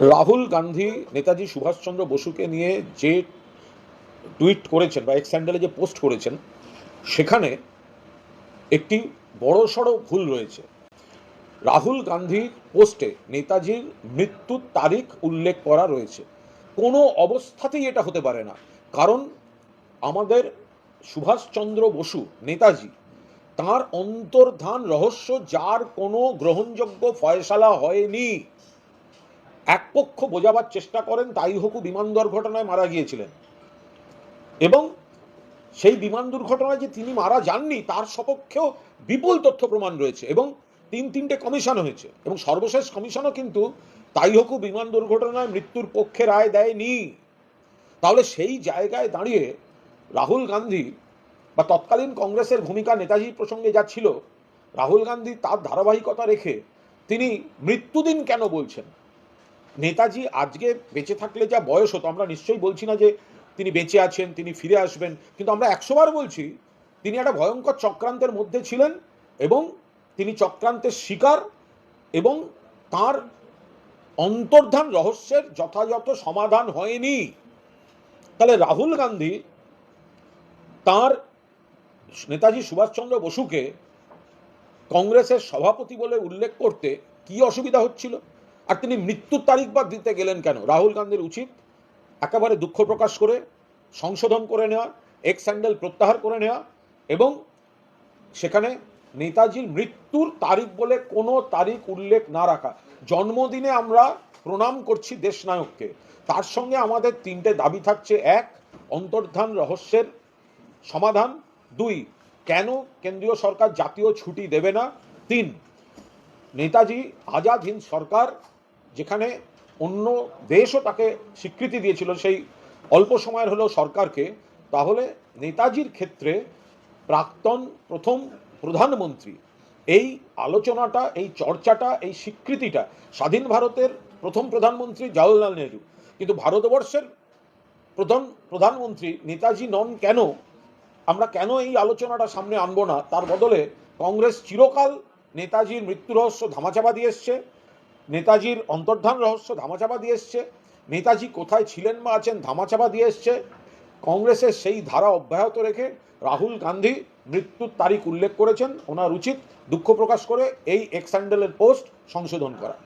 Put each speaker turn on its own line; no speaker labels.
রাহুল গান্ধী, নেতাজি সুভাষচন্দ্র বসুকে নিয়ে যে টুইট করেছেন বা এক্স স্যান্ডেলে যে পোস্ট করেছেন, সেখানে একটি বড়সড় ভুল রয়েছে। রাহুল গান্ধীর পোস্টে নেতাজির মৃত্যুর তারিখ উল্লেখ করা রয়েছে। কোনো অবস্থাতেই এটা হতে পারে না। কারণ আমাদের সুভাষচন্দ্র বসু, নেতাজি, তার অন্তর্ধান রহস্য যার কোনো গ্রহণযোগ্য ফয়সালা হয়নি। এক পক্ষ বোঝাবার চেষ্টা করেন তাই হকু বিমান দুর্ঘটনায় মারা গিয়েছিলেন। এবং সেই বিমান দুর্ঘটনায় যে তিনি মারা যাননি, তার সপক্ষেও বিপুল তথ্য প্রমাণ রয়েছে এবং তিন তিনটে কমিশন হয়েছে। এবং সর্বশেষ কমিশনও কিন্তু তাই হকু বিমান দুর্ঘটনায় মৃত্যুর পক্ষে রায় দেয়নি। তাহলে সেই জায়গায় দাঁড়িয়ে রাহুল গান্ধী বা তৎকালীন কংগ্রেসের ভূমিকা নেতাজির প্রসঙ্গে যা ছিল, রাহুল গান্ধী তার ধারাবাহিকতা রেখে তিনি মৃত্যুদিন কেন বলছেন? নেতাজি আজকে বেঁচে থাকলে যা বয়স হতো, আমরা নিশ্চয়ই বলছি না যে তিনি বেঁচে আছেন, তিনি ফিরে আসবেন, কিন্তু আমরা একশোবার বলছি, তিনি একটা ভয়ঙ্কর চক্রান্তের মধ্যে ছিলেন এবং তিনি চক্রান্তের শিকার এবং তার অন্তর্ধান রহস্যের যথাযথ সমাধান হয়নি। তাহলে রাহুল গান্ধী তার নেতাজি সুভাষচন্দ্র বসুকে কংগ্রেসের সভাপতি বলে উল্লেখ করতে কি অসুবিধা হচ্ছিল? আর তিনি মৃত্যুর তারিখ বাদ দিতে গেলেন কেন? রাহুল গান্ধীর উচিত একেবারে দুঃখ প্রকাশ করে, সংশোধন করে নেওয়া, এক্স স্যান্ডেল প্রত্যাহার করে নেওয়া এবং সেখানে নেতাজির মৃত্যুর তারিখ বলে কোনো তারিখ উল্লেখ না রাখা। জন্মদিনে আমরা প্রণাম করছি দেশনায়ককে। তার সঙ্গে আমাদের তিনটে দাবি থাকছে। এক, অন্তর্ধান রহস্যের সমাধান। দুই, কেন কেন্দ্রীয় সরকার জাতীয় ছুটি দেবে না? তিন, নেতাজি, আজাদ হিন্দ সরকার যেখানে অন্য দেশও তাকে স্বীকৃতি দিয়েছিল, সেই অল্প সময়ের হলেও সরকারকে, তাহলে নেতাজির ক্ষেত্রে প্রাক্তন প্রথম প্রধানমন্ত্রী, এই আলোচনাটা, এই চর্চাটা, এই স্বীকৃতিটা, স্বাধীন ভারতের প্রথম প্রধানমন্ত্রী জওয়াহরলাল নেহরু, কিন্তু ভারতবর্ষের প্রধান প্রধানমন্ত্রী নেতাজি নন কেন? আমরা কেন এই আলোচনাটা সামনে আনব না? তার বদলে কংগ্রেস চিরকাল নেতাজির মৃত্যু রহস্য ধামাচাপা দিয়ে এসছে। নেতাজির অন্তর্ধান রহস্য ধামাচাপা দিয়ে এসছে। নেতাজি কোথায় ছিলেন বা আছেন ধামাচাপা দিয়ে এসছে। কংগ্রেসের সেই ধারা অব্যাহত রেখে রাহুল গান্ধী মৃত্যুর তারিখ উল্লেখ করেছেন। ওনার উচিত দুঃখ প্রকাশ করে এই এক্স হ্যান্ডেলের পোস্ট সংশোধন করা।